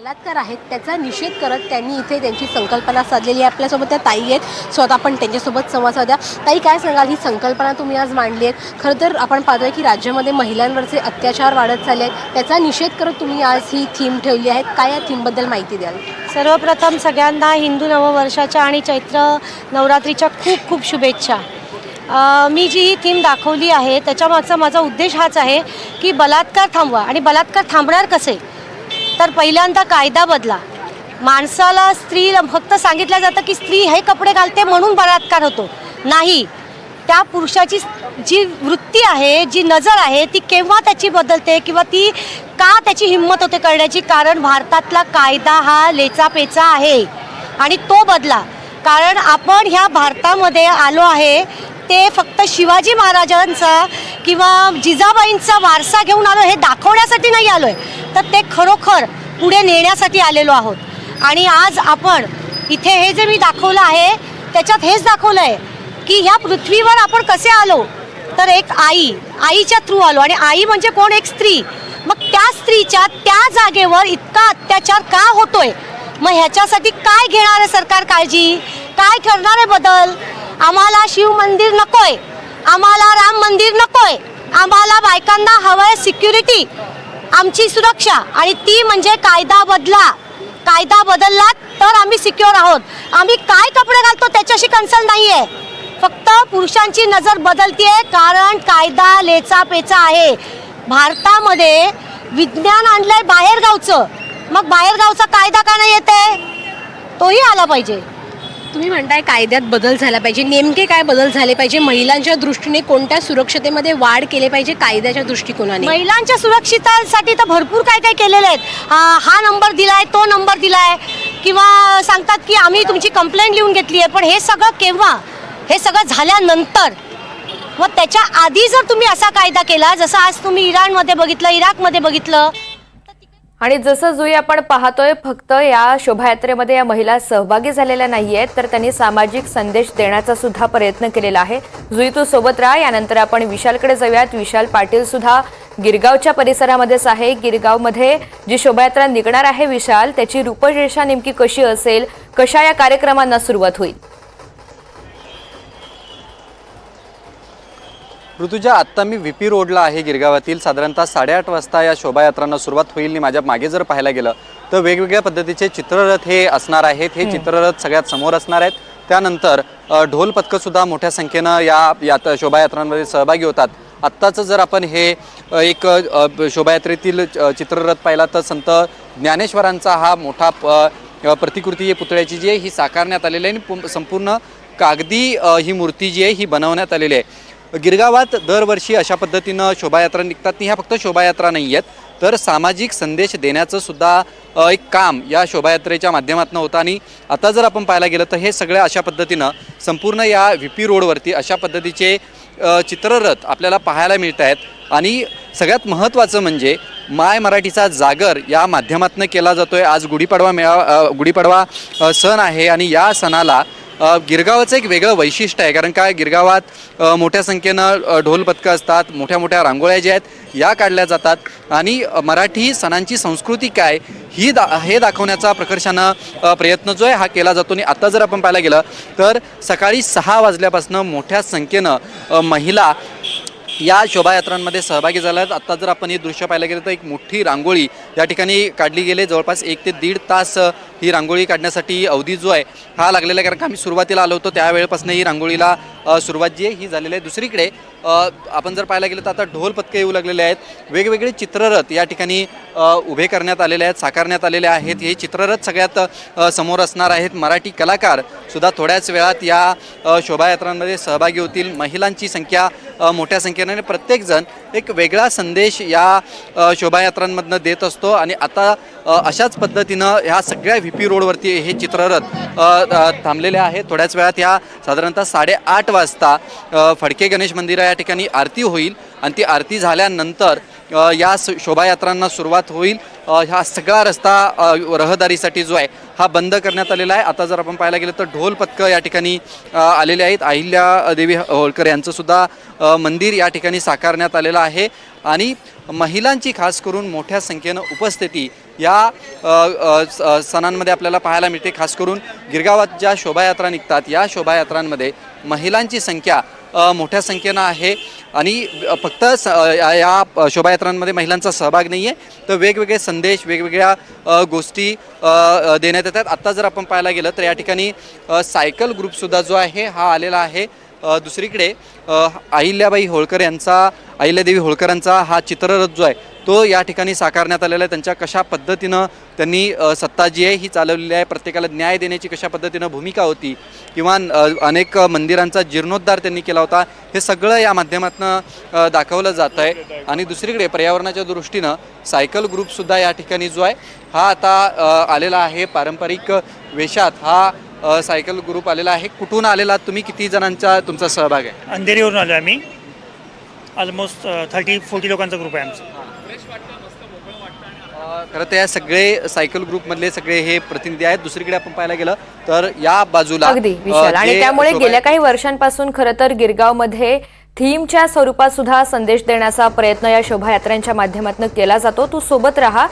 बलात्कार आहेत त्याचा निषेध करत त्यांनी इथे त्यांची संकल्पना साधलेली आहे. आपल्यासोबत त्या ताई आहेत. स्वतः आपण त्यांच्यासोबत संवाद साध्या. ताई काय सांगाल? ही संकल्पना तुम्ही आज मांडली आहे खरं तर आपण पाहतोय की राज्यामध्ये महिलांवरचे अत्याचार वाढत चालले आहेत. त्याचा निषेध करत तुम्ही आज ही थीम ठेवली आहे. काय या थीमबद्दल माहिती द्याल? सर्वप्रथम सगळ्यांना हिंदू नववर्षाच्या आणि चैत्र नवरात्रीच्या खूप खूप शुभेच्छा. मी जी ही थीम दाखवली आहे त्याच्यामागचा माझा उद्देश हाच आहे की बलात्कार थांबवा. आणि बलात्कार थांबणार कसे? तर पहिल्यांदा कायदा बदला. माणसाला स्त्री फक्त सांगितलं जातं की स्त्री हे कपडे घालते म्हणून बलात्कार होतो. नाही. त्या पुरुषाची जी वृत्ती आहे जी नजर आहे ती केव्हा त्याची बदलते किंवा ती का त्याची हिंमत होते करण्याची? कारण भारतातला कायदा हा लेचापेचा आहे आणि तो बदला. कारण आपण ह्या भारतामध्ये आलो आहे ते फक्त शिवाजी महाराजांचा किंवा जिजाबाईंचा वारसा घेऊन आलो हे दाखवण्यासाठी नाही आलो आहे तर ते खरोखर पुढे नेण्यासाठी आलेलो आहोत. आणि आज आपण इथे हे जे मी दाखवलं आहे त्याच्यात हेच दाखवलं आहे की ह्या पृथ्वीवर आपण कसे आलो तर एक आई आईच्या थ्रू आलो. आणि आई म्हणजे कोण? एक स्त्री. मग त्या स्त्रीच्या त्या जागेवर इतका अत्याचार का होतोय? मग ह्याच्यासाठी काय घेणार आहे सरकार काळजी? काय करणार आहे बदल? आम्हाला शिव मंदिर नकोय. आम्हाला राम मंदिर नकोय. आम्हाला बायकांना हवंय सिक्युरिटी आमची सुरक्षा आणि ती म्हणजे कायदा बदला. कायदा बदलला तर आम्ही सिक्युअर आहोत. आम्ही काय कपडे घालतो त्याच्याशी कन्सर्न नाही आहे फक्त पुरुषांची नजर बदलतीये कारण कायदा लेचा पेचा आहे. भारतामध्ये विज्ञान आणलंय बाहेरगावचं. मग बाहेरगावचा कायदा का नाही येते तोही आला पाहिजे. तुम्ही म्हणताय कायद्यात बदल झाला पाहिजे. नेमके काय बदल झाले पाहिजे? महिलांच्या दृष्टीने कोणत्या सुरक्षतेमध्ये वाढ केले पाहिजे कायद्याच्या दृष्टिकोनाने? महिलांच्या सुरक्षिततेसाठी तर भरपूर काय काय केलेले आहेत. हा हा नंबर दिलाय तो नंबर दिलाय. किंवा सांगतात की आम्ही तुमची कंप्लेंट लिहून घेतली आहे पण हे सगळं केव्हा? हे सगळं झाल्यानंतर. मग त्याच्या आधी जर तुम्ही असा कायदा केला जसं आज तुम्ही इराणमध्ये बघितलं इराकमध्ये बघितलं आणि जसं जुई आपण पाहतोय फक्त या शोभायात्रेमध्ये या महिला सहभागी झालेल्या नाही आहेत तर त्यांनी सामाजिक संदेश देण्याचा सुद्धा प्रयत्न केलेला आहे. जुई तू सोबत राहा यानंतर आपण विशालकडे जाऊयात. विशाल पाटील सुद्धा गिरगावच्या परिसरामध्येच आहे. गिरगावमध्ये जी शोभायात्रा निघणार आहे विशाल त्याची रूपरेषा नेमकी कशी असेल कशा या कार्यक्रमांना सुरुवात होईल? ऋतुजा आत्ता मी व्ही पी रोडला आहे गिरगावातील. साधारणतः साडेआठ वाजता या शोभायात्रांना सुरुवात होईल. आणि माझ्या मागे जर पाहायला गेलं तर वेगवेगळ्या पद्धतीचे चित्ररथ हे असणार आहेत. हे चित्ररथ सगळ्यात समोर असणार आहेत. त्यानंतर ढोल पथकं सुद्धा मोठ्या संख्येनं या यात शोभायात्रांमध्ये सहभागी होतात. आत्ताचं जर आपण हे एक शोभायात्रेतील चित्ररथ पाहिला तर संत ज्ञानेश्वरांचा हा मोठा प्रतिकृती पुतळ्याची जी आहे ही साकारण्यात आलेली आहे आणि संपूर्ण कागदी ही मूर्ती जी आहे ही बनवण्यात आलेली आहे. गिरगावात दरवर्षी अशा पद्धतीनं शोभायात्रा निघतात. ती ह्या फक्त शोभायात्रा नाही आहेत तर सामाजिक संदेश देण्याचं सुद्धा एक काम या शोभायात्रेच्या माध्यमातून होतं. आणि आता जर आपण पाहायला गेलं तर हे सगळं अशा पद्धतीनं संपूर्ण या व्ही पी रोडवरती अशा पद्धतीचे चित्ररथ आपल्याला पाहायला मिळत आहेत. आणि सगळ्यात महत्त्वाचं म्हणजे माय मराठीचा जागर या माध्यमातून केला जातो आहे आज गुढीपाडवा मेळा गुढीपाडवा सण आहे. आणि या सणाला गिरगावाचं एक वेगळं वैशिष्ट्य आहे कारण काय गिरगावात मोठ्या संख्येनं ढोल पथकं असतात मोठ्या मोठ्या रांगोळ्या ज्या आहेत या काढल्या जातात. आणि मराठी सणांची संस्कृती काय ही दा हे दाखवण्याचा प्रकर्षानं प्रयत्न जो आहे हा केला जातो. आणि आता जर आपण पाहायला गेलं तर सकाळी सहा वाजल्यापासून मोठ्या संख्येनं महिला या शोभायात्रांमध्ये सहभागी झाल्या आहेत आत्ता जर आपण हे दृश्य पाहायला गेलं तर एक मोठी रांगोळी या ठिकाणी काढली गेली जवळपास एक ते दीड तास ही रांगोळी काढण्यासाठी अवधी जो आहे हा लागलेला आहे. कारण का आम्ही सुरुवातीला आलो होतो त्यावेळेपासून ही रांगोळीला सुरुवात जी आहे ही झालेली आहे. दुसरीकडे आपण जर पाहायला गेलं तर आता ढोल पथके येऊ लागलेले आहेत. वेगवेगळे चित्ररथ या ठिकाणी उभे करण्यात आलेले आहेत साकारण्यात आलेले आहेत. हे चित्ररथ सगळ्यात समोर असणार आहेत मराठी कलाकार. सुद्धा थोड्याच वेळात या शोभायात्रांमध्ये सहभागी होतील. महिलांची संख्या मोठ्या संख्येने प्रत्येकजण एक वेगळा संदेश या शोभायात्रांमधनं देत असतो. आणि आता अशाच पद्धतीनं ह्या सगळ्या व्ही पी रोडवरती हे चित्ररथ थांबलेले आहेत. थोड्याच वेळात ह्या साधारणतः साडेआठ वाजता फडके गणेश मंदिरा या ठिकाणी आरती होईल. आणि ती आरती झाल्यानंतर या स- शोभायात्रांना सुरुवात होईल. हा सगळा रस्ता रहदारीसाठी जो आहे हा बंद करण्यात आलेला आहे. आता जर आपण पाहायला गेलं तर ढोल पथकं या ठिकाणी आलेले आहेत. अहिल्या देवी होळकर यांचंसुद्धा मंदिर या ठिकाणी साकारण्यात आलेलं आहे. आणि महिलांची खास करून मोठ्या संख्येनं उपस्थिती या स- सणांमध्ये आपल्याला पाहायला मिळते. खास करून गिरगावात ज्या शोभायात्रा निघतात या शोभायात्रांमध्ये महिलांची संख्या मोठ्या संख्येनं आहे आणि फक्त स या- या शोभायात्रांमध्ये महिलांचा सहभाग नाही आहे तर वेगवेगळे संदेश वेगवेगळ्या गोष्टी देण्यात येतात. आत्ता जर आपण पाहायला गेलं तर या ठिकाणी सायकल ग्रुपसुद्धा जो आहे हा आलेला आहे. दुसरीकडे अहिल्याबाई होळकर यांचा अहिल्यादेवी होळकरांचा हा चित्ररथ जो आहे. तो या ठिकाणी साकारण्यात आलेला आहे. त्यांच्या कशा पद्धतीनं त्यांनी सत्ता जी आहे ही चालवलेली आहे प्रत्येकाला न्याय देण्याची कशा पद्धतीनं भूमिका होती किंवा अनेक मंदिरांचा जीर्णोद्धार त्यांनी केला होता हे सगळं या माध्यमातून दाखवलं जात आहे. आणि दुसरीकडे पर्यावरणाच्या दृष्टीनं सायकल ग्रुपसुद्धा या ठिकाणी जो आहे हा आता आलेला आहे. पारंपरिक वेशात हा अ, सायकल ग्रुप आलेला आहे. कुठून आलेला तुम्ही? किती जणांचा तुमचा सहभाग आहे? अंधेरीवरून आलो आम्ही. ऑलमोस्ट थर्टी फोर्टी लोकांचा ग्रुप आहे आमचा. अ, खरं तर या सगळे सायकल ग्रुपमधले सगळे हे प्रतिनिधी आहेत. दुसरीकडे आपण पाहायला गेलं तर या बाजूला अगदी अ, विशाल. आणि जे त्यामुळे शोभा- गेल्या काही वर्षांपासून खरं तर गिरगावमध्ये थीमच्या स्वरूपात सुद्धा संदेश देण्याचा प्रयत्न या शोभायात्रांच्या माध्यमातून केला जातो. तू सोबत राहा.